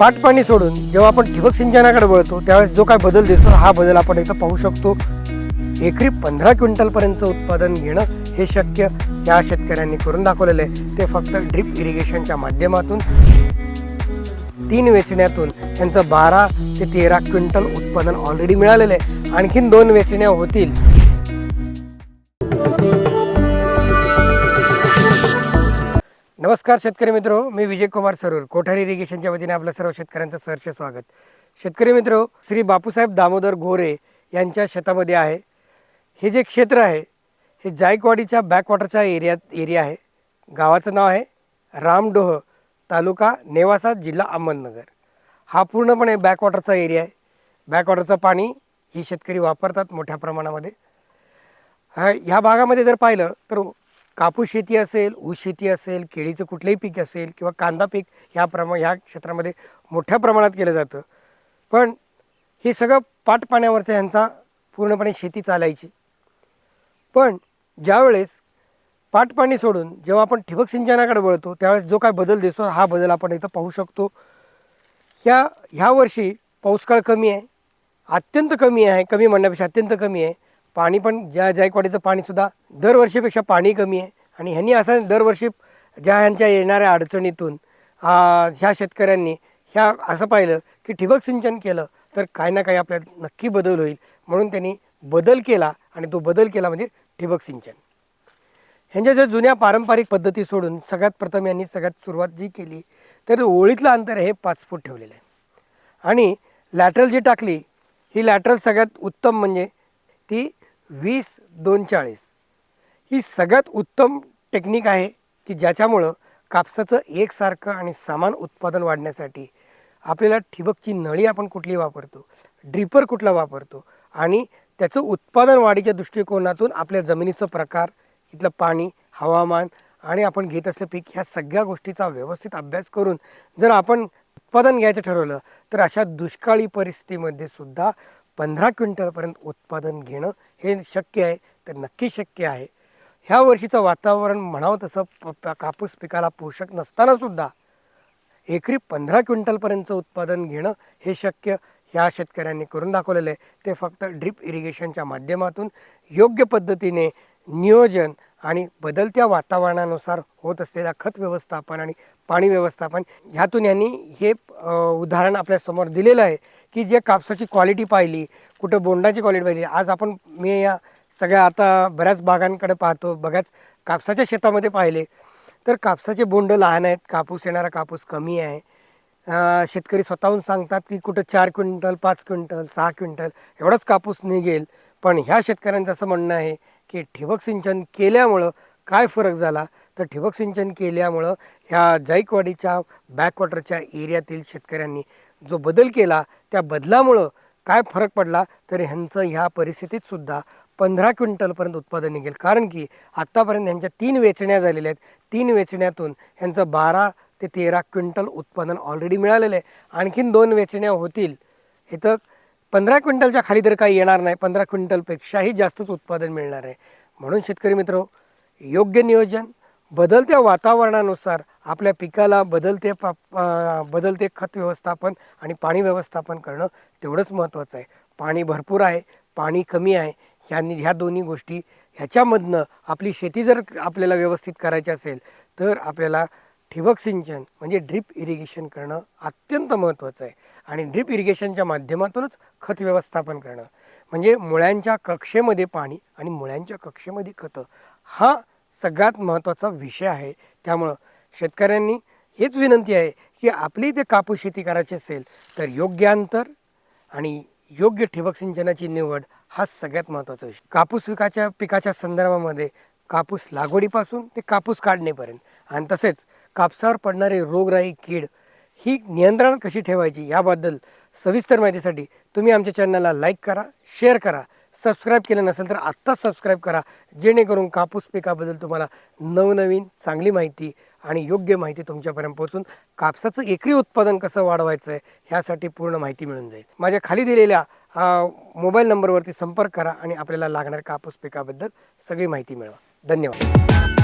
पाटपाणी सोडून जेव्हा आपण ठिबक सिंचनाकडे वळतो त्यावेळेस जो काय बदल दिसतो हा बदल आपण इथं पाहू शकतो. एकरी पंधरा क्विंटलपर्यंतचं उत्पादन घेणं हे शक्य या शेतकऱ्यांनी करून दाखवलेलं आहे. ते फक्त ड्रिप इरिगेशनच्या माध्यमातून तीन वेचण्यातून त्यांचं बारा ते तेरा क्विंटल उत्पादन ऑलरेडी मिळालेलं आहे. आणखीन दोन वेचण्या होतील. नमस्कार शेतकरी मित्र मी विजय कुमार सरूर. कोठारी इरिगेशनच्या वतीने आपल्या सर्व शेतकऱ्यांचं सहर्ष स्वागत. शेतकरी मित्र श्री बापूसाहेब दामोदर गोरे यांच्या शेतामध्ये आहे. हे जे क्षेत्र आहे हे जायकवाडीच्या बॅकवॉटरच्या एरियात एरिया आहे. गावाचं नाव आहे रामडोह तालुका नेवासा जिल्हा अहमदनगर. हा पूर्णपणे बॅकवॉटरचा एरिया आहे. बॅकवॉटरचं पाणी ही शेतकरी वापरतात मोठ्या प्रमाणामध्ये. ह्या भागामध्ये जर पाहिलं तर कापूस शेती असेल ऊस शेती असेल केळीचं कुठलंही पीक असेल किंवा कांदा पीक ह्या प्रमा ह्या क्षेत्रामध्ये मोठ्या प्रमाणात केलं जातं. पण हे सगळं पाट पाण्यावरचं ह्यांचा पूर्णपणे शेती चालायची. पण ज्यावेळेस पाटपाणी सोडून जेव्हा आपण ठिबक सिंचनाकडे वळतो त्यावेळेस जो काय बदल दिसतो हा बदल आपण इथं पाहू शकतो. ह्या ह्या वर्षी पाऊसकाळ कमी आहे अत्यंत कमी आहे कमी म्हणण्यापेक्षा अत्यंत कमी आहे. पाणी पण ज्या जायकवाडीचं पाणीसुद्धा दरवर्षीपेक्षा पाणी कमी आहे. आणि ह्यांनी असं दरवर्षी ज्या ह्यांच्या येणाऱ्या अडचणीतून ह्या शेतकऱ्यांनी ह्या असं पाहिलं की ठिबक सिंचन केलं तर काही ना काही आपल्यात नक्की बदल होईल. म्हणून त्यांनी बदल केला आणि तो बदल केला म्हणजे ठिबक सिंचन. ह्यांच्या ज्या जुन्या पारंपरिक पद्धती सोडून सगळ्यात प्रथम यांनी सगळ्यात सुरुवात जी केली तर ओळीतलं अंतर हे पाच फूट ठेवलेलं आहे. आणि लॅटरल जी टाकली ही लॅटरल सगळ्यात उत्तम म्हणजे ती वीस दोन चाळीस. ही सगळ्यात उत्तम टेक्निक आहे की ज्याच्यामुळं कापसाचं एकसारखं आणि समान उत्पादन वाढण्यासाठी आपल्याला ठिबकची नळी आपण कुठली वापरतो ड्रिपर कुठला वापरतो आणि त्याचं उत्पादन वाढीच्या दृष्टिकोनातून आपल्या जमिनीचं प्रकार इथलं पाणी हवामान आणि आपण घेत असलं पीक ह्या सगळ्या गोष्टीचा व्यवस्थित अभ्यास करून जर आपण उत्पादन घ्यायचं ठरवलं तर अशा दुष्काळी परिस्थितीमध्ये सुद्धा पंधरा क्विंटलपर्यंत उत्पादन घेणं हे शक्य आहे तर नक्की शक्य आहे. ह्या वर्षीचं वातावरण म्हणावं तसं प- कापूस पिकाला पोषक नसतानासुद्धा एकरी पंधरा क्विंटलपर्यंतचं उत्पादन घेणं हे शक्य ह्या शेतकऱ्यांनी करून दाखवलेलं आहे. ते फक्त ड्रीप इरिगेशनच्या माध्यमातून योग्य पद्धतीने नियोजन आणि बदलत्या वातावरणानुसार होत असलेल्या खत व्यवस्थापन आणि पाणी व्यवस्थापन ह्यातून यांनी हे उदाहरण आपल्यासमोर दिलेलं आहे. की जे कापसाची क्वालिटी पाहिली कुठं बोंडाची क्वालिटी पाहिली. आज आपण मी या सगळ्या आता बऱ्याच बागांकडे पाहतो बघाच कापसाच्या शेतामध्ये पाहिले. तर कापसाचे बोंड लहान आहेत कापूस येणारा कापूस कमी आहे. शेतकरी स्वतःहून सांगतात की कुठं चार क्विंटल पाच क्विंटल सहा क्विंटल एवढाच कापूस निघेल. पण ह्या शेतकऱ्यांचं असं म्हणणं आहे की ठिबक सिंचन केल्यामुळं काय फरक झाला? तर ठिबक सिंचन केल्यामुळं ह्या जायकवाडीच्या बॅकवॉटरच्या एरियातील शेतकऱ्यांनी जो बदल केला त्या बदलामुळं काय फरक पडला तर ह्यांचं ह्या परिस्थितीत सुद्धा पंधरा क्विंटलपर्यंत उत्पादन निघेल. कारण की आत्तापर्यंत ह्यांच्या तीन वेचण्या झालेल्या आहेत. तीन वेचण्यातून ह्यांचं बारा ते तेरा क्विंटल उत्पादन ऑलरेडी मिळालेलं आहे. आणखीन दोन वेचण्या होतील. इथं पंधरा क्विंटलच्या खाली तर काही येणार नाही. पंधरा क्विंटलपेक्षाही जास्तच उत्पादन मिळणार आहे. म्हणून शेतकरी मित्र योग्य नियोजन बदलत्या वातावरणानुसार आपल्या पिकाला बदलते पा बदलते खत व्यवस्थापन आणि पाणी व्यवस्थापन करणं तेवढंच महत्त्वाचं आहे. पाणी भरपूर आहे पाणी कमी आहे ह्यांनी ह्या दोन्ही गोष्टी ह्याच्यामधनं आपली शेती जर आपल्याला व्यवस्थित करायची असेल तर आपल्याला ठिबक सिंचन म्हणजे ड्रिप इरिगेशन करणं अत्यंत महत्त्वाचं आहे. आणि ड्रिप इरिगेशनच्या माध्यमातूनच खत व्यवस्थापन करणं. म्हणजे मुळ्यांच्या कक्षेमध्ये पाणी आणि मुळ्यांच्या कक्षेमध्ये खतं हा सगळ्यात महत्त्वाचा विषय आहे. त्यामुळं शेतकऱ्यांनी हेच विनंती आहे की आपली ते कापूस शेती करायची असेल तर योग्य अंतर आणि योग्य ठिबक सिंचनाची निवड हा सगळ्यात महत्त्वाचा विषय. कापूस पिकाच्या पिकाच्या संदर्भामध्ये कापूस लागवडीपासून ते कापूस काढणेपर्यंत आणि तसेच कापसावर पडणारे रोगराई कीड ही नियंत्रण कशी ठेवायची याबद्दल सविस्तर माहितीसाठी तुम्ही आमच्या चॅनलला लाईक करा शेअर करा सबस्क्राईब केलं नसेल तर आत्ताच सबस्क्राईब करा जेणेकरून कापूस पिकाबद्दल तुम्हाला नवनवीन चांगली माहिती आणि योग्य माहिती तुमच्यापर्यंत पोहोचून कापसाचं एकरी उत्पादन कसं वाढवायचं आहे ह्यासाठी पूर्ण माहिती मिळून जाईल. माझ्या खाली दिलेल्या मोबाईल नंबरवरती संपर्क करा आणि आपल्याला लागणाऱ्या कापूस पिकाबद्दल सगळी माहिती मिळवा. धन्यवाद.